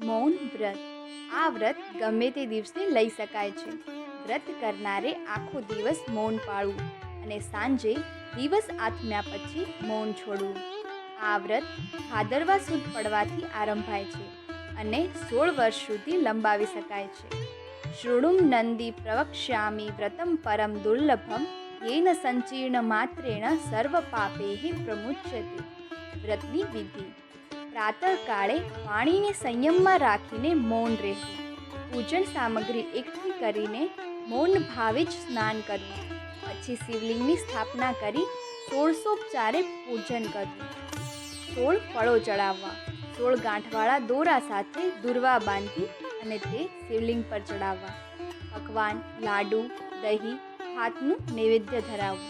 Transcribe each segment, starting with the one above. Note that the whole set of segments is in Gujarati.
મૌન વ્રત. આ વ્રત ગમે તે દિવસે લઈ શકાય છે. વ્રત કરનારે આખો દિવસ મૌન પાળવું અને સાંજે દિવસ આથમ્યા પછી મૌન છોડવું. આ વ્રત ભાદરવા સુદ પડવાથી આરંભાય છે અને સોળ વર્ષ સુધી લંબાવી શકાય છે. શૃણુમ નંદી પ્રવક્ષ્યામી વ્રતમ પરમ દુર્લભમ યેન સંચીર્ણ માત્રેણ સર્વ પાપે પ્રમુચ્યતે. વ્રતની વિધિ. પ્રાતઃકાળે પાણીને સંયમમાં રાખીને મૌન રહેવું. પૂજન સામગ્રી એકઠી કરીને મૌન ભાવે જ સ્નાન કરવું. પછી શિવલિંગની સ્થાપના કરી સોળસોપચારે પૂજન કરવું. સોળ ફળો ચડાવવા. સોળ ગાંઠવાળા દોરા સાથે દુર્વા બાંધી અને તે શિવલિંગ પર ચડાવવા. પકવાન, લાડુ, દહીં, ભાતનું નૈવેદ્ય ધરાવવું.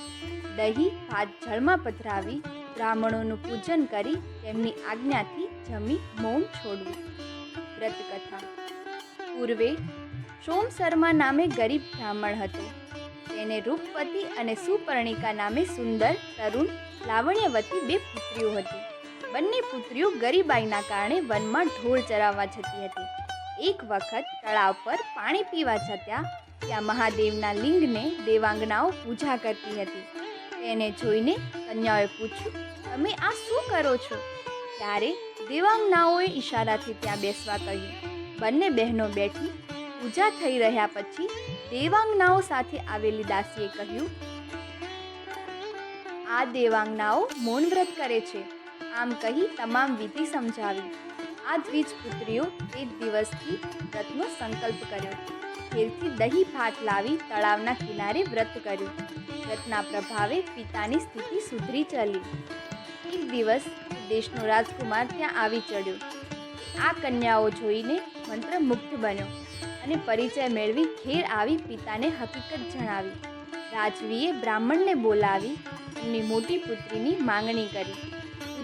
દહીં, ભાત જળમાં પધરાવી બ્રાહ્મણોનું પૂજન કરી તેમની આજ્ઞાથી જમી મૌન છોડવું. વ્રતકથા. પૂર્વે સોમ શર્મા નામે ગરીબ બ્રાહ્મણ હતો. તેને રૂપવતી અને સુપર્ણિકા નામે સુંદર, તરુણ, લાવણ્યવતી બે પુત્રીઓ હતી. બંને પુત્રીઓ ગરીબાઈના કારણે વનમાં ઢોળ ચરાવવા જતી હતી. એક વખત તળાવ પર પાણી પીવા જતાં ત્યાં મહાદેવના લિંગને દેવાંગનાઓ પૂજા કરતી હતી. તેને જોઈને કન્યાઓએ પૂછ્યું, તમે આ શું કરો છો? ત્યારે દેવાંગનાઓએ ઈશારાથી ત્યાં બેસવા કહ્યું. બંને બહેનો બેઠી પૂજા થઈ રહ્યા પછી દેવાંગનાઓ સાથે આવેલી દાસીએ કહ્યું, આ દેવાંગનાઓ મૌન વ્રત કરે છે. આમ કહી તમામ વિધિ સમજાવી. આ દ્વિજ પુત્રીઓ તે દિવસથી વ્રતનો સંકલ્પ કર્યો. ઘેરથી દહીં ભાત લાવી તળાવના કિનારે વ્રત કર્યું. વ્રતના પ્રભાવે પિતાની સ્થિતિ સુધરી ચાલી. એક દિવસ દેશનો રાજકુમાર ત્યાં આવી ચડ્યો. આ કન્યાઓ જોઈને મંત્રમુગ્ધ બન્યો અને પરિચય મેળવી ઘેર આવી પિતાને હકીકત જણાવી. રાજવીએ બ્રાહ્મણને બોલાવી એમની મોટી પુત્રીની માંગણી કરી.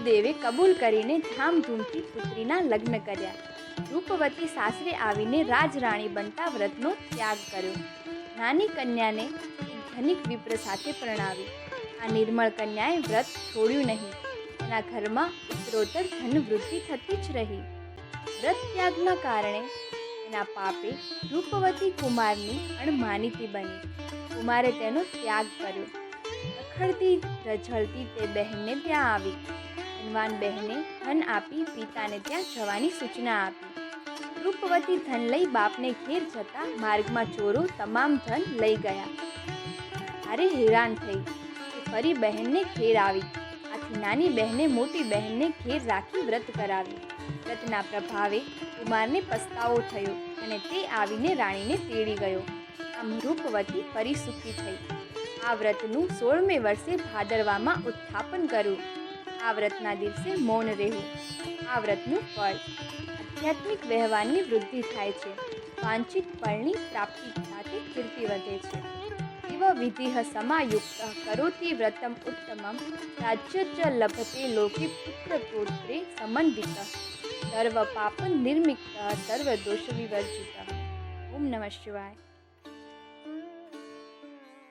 દેવે કબૂલ કરીને ધામધૂમથી પુત્રીના લગ્ન કર્યા. રૂપવતી સાસરે આવીને રાજરાણી બનતા વ્રતનો ત્યાગ કર્યો. નાની કન્યાને ધનિક વિપ્ર સાથે પરણાવી. આ નિર્મળ કન્યાએ વ્રત છોડ્યું નહીં. એના ઘરમાં ઉત્તરોત્તર ધનવૃદ્ધિ થતી જ રહી. વ્રત ત્યાગના કારણે એના પાપે રૂપવતી કુમારની અણમાનીતી બની. કુમારે તેનો ત્યાગ કર્યો. રખડતી, રઝળતી તે બહેનને ત્યાં આવી. ધનવાન બહેને ધન આપી પિતાને ત્યાં જવાની સૂચના આપી. રૂપવતી ધન લઈ બાપને ઘેર જતા માર્ગમાં ચોરો તમામ ધન લઈ ગયા. ભારે હેરાન થઈ ફરી બહેનને ઘેર આવી. આથી નાની બહેને મોટી બહેનને ઘેર રાખી વ્રત કરાવી વ્રતના પ્રભાવે કુમારને પસ્તાવો થયો અને તે આવીને રાણીને તેડી ગયો. આમ રૂપવતી ફરી સુખી થઈ. આ વ્રતનું સોળમે વર્ષે ભાદરવામાં ઉત્થાપન કરવું આ વ્રતના દિવસે મૌન રહેવું. આ વ્રતનું ફળ. આધ્યાત્મિક વ્યવહારની વૃદ્ધિ થાય છે. વાંછિત ફળની પ્રાપ્તિ સાથે કીર્તિ વધે છે. ઇવ વિધિ સમાયુક્ત કરોતિ વ્રતમ ઉત્તમમ. રાજ્ય ચ લભતે લોકે પુત્ર પુત્રે સમન્વિત. સર્વ પાપ નિર્મિત, સર્વ દોષ વિવર્જિત. ઓમ નમઃ શિવાય.